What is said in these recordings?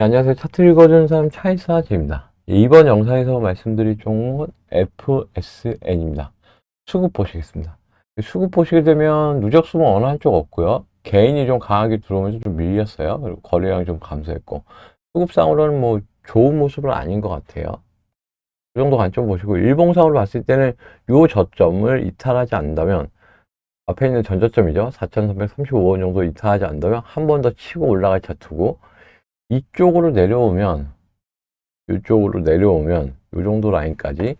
네, 안녕하세요. 차트 읽어주는 사람 차이사제입니다. 이번 영상에서 말씀드릴 종목은 FSN입니다. 수급 보시겠습니다. 수급 보시게 되면 누적수는 어느 한쪽 없고요. 개인이 좀 강하게 들어오면서 좀 밀렸어요. 그리고 거래량이 좀 감소했고 수급상으로는 뭐 좋은 모습은 아닌 것 같아요. 그 정도 관점 보시고 일봉상으로 봤을 때는 요 저점을 이탈하지 않는다면 앞에 있는 전저점이죠. 4,335원 정도 이탈하지 않는다면 한 번 더 치고 올라갈 차트고 이쪽으로 내려오면 이쪽으로 내려오면 이 정도 라인까지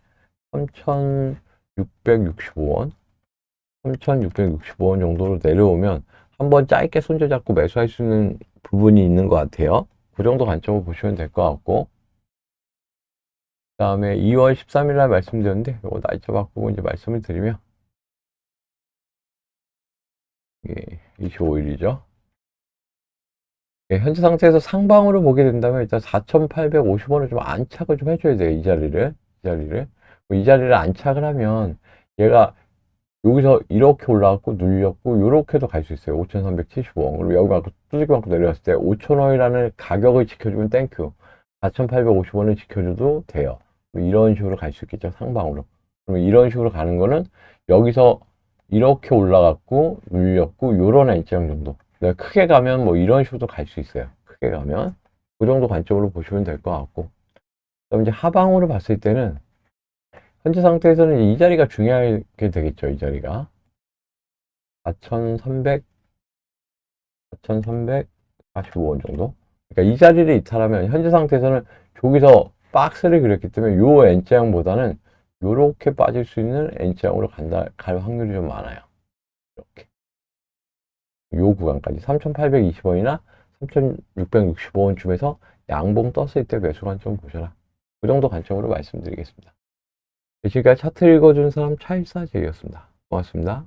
3,665원 3,665원 정도로 내려오면 한번 짧게 손절 잡고 매수할 수 있는 부분이 있는 것 같아요. 그 정도 관점을 보시면 될 것 같고 그 다음에 2월 13일 날 말씀드렸는데 이거 날짜 바꾸고 이제 말씀을 드리면 이게 25일이죠. 예, 현재 상태에서 상방으로 보게 된다면 일단 4,850원을 좀 안착을 좀 해줘야 돼요. 이 자리를. 이 자리를. 이 자리를 안착을 하면 얘가 여기서 이렇게 올라갔고 눌렸고 이렇게도 갈 수 있어요. 5,375원. 그리고 여기 만큼 뚜지기 만큼 내려왔을 때 5,000원이라는 가격을 지켜주면 땡큐. 4,850원을 지켜줘도 돼요. 뭐 이런 식으로 갈 수 있겠죠. 상방으로. 그러면 이런 식으로 가는 거는 여기서 이렇게 올라갔고 눌렸고 요런 일정 정도. 내가 크게 가면 뭐 이런 식으로 갈 수 있어요. 크게 가면 그 정도 관점으로 보시면 될 것 같고. 그럼 이제 하방으로 봤을 때는 현재 상태에서는 이 자리가 중요하게 되겠죠. 이 자리가 4,300, 4,345원 정도. 그러니까 이 자리를 이탈하면 현재 상태에서는 저기서 박스를 그렸기 때문에 요 N자형보다는 요렇게 빠질 수 있는 N자형으로 간다 갈 확률이 좀 많아요. 이렇게. 요 구간까지 3,820원이나 3,665원쯤에서 양봉 떴을 때 매수 관점 보셔라. 그 정도 관점으로 말씀드리겠습니다. 지금까지 차트 읽어준 사람 차일사제이였습니다. 고맙습니다.